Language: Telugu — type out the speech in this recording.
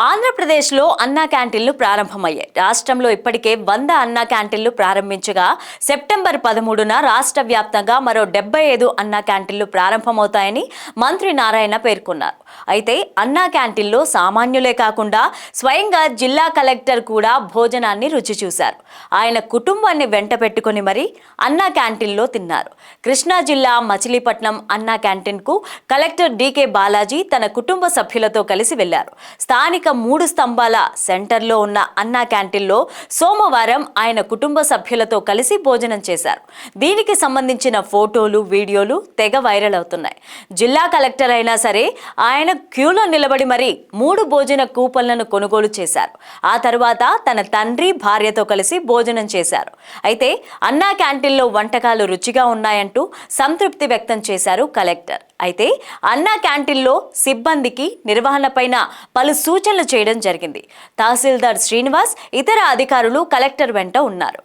ఆంధ్రప్రదేశ్లో అన్నా క్యాంటీన్లు ప్రారంభమయ్యాయి. రాష్ట్రంలో ఇప్పటికే వంద అన్నా క్యాంటీన్లు ప్రారంభించగా సెప్టెంబర్ పదమూడున రాష్ట్ర వ్యాప్తంగా మరో డెబ్బై ఐదు అన్నా క్యాంటీన్లు ప్రారంభమవుతాయని మంత్రి నారాయణ పేర్కొన్నారు. అయితే అన్నా క్యాంటీన్లో సామాన్యులే కాకుండా స్వయంగా జిల్లా కలెక్టర్ కూడా భోజనాన్ని రుచి చూశారు. ఆయన కుటుంబాన్ని వెంట పెట్టుకుని మరీ అన్నా క్యాంటీన్లో తిన్నారు. కృష్ణా జిల్లా మచిలీపట్నం అన్నా క్యాంటీన్కు కలెక్టర్ డీకే బాలాజీ తన కుటుంబ సభ్యులతో కలిసి వెళ్ళారు. స్థానిక మూడు స్తంభాల సెంటర్లో ఉన్న అన్నా క్యాంటీన్లో సోమవారం ఆయన కుటుంబ సభ్యులతో కలిసి భోజనం చేశారు. దీనికి సంబంధించిన ఫోటోలు వీడియోలు తెగ వైరల్ అవుతున్నాయి. జిల్లా కలెక్టర్ అయినా సరే ఆయన క్యూలో నిలబడి మరీ మూడు భోజన కూపన్లను కొనుగోలు చేశారు. ఆ తర్వాత తన తండ్రి భార్యతో కలిసి భోజనం చేశారు. అయితే అన్నా క్యాంటీన్లో వంటకాలు రుచిగా ఉన్నాయంటూ సంతృప్తి వ్యక్తం చేశారు కలెక్టర్. అయితే అన్నా క్యాంటీన్లో సిబ్బందికి నిర్వహణపైన పలు సూచనలు చేయడం జరిగింది. తహసీల్దార్ శ్రీనివాస్ ఇతర అధికారులు కలెక్టర్ వెంట ఉన్నారు.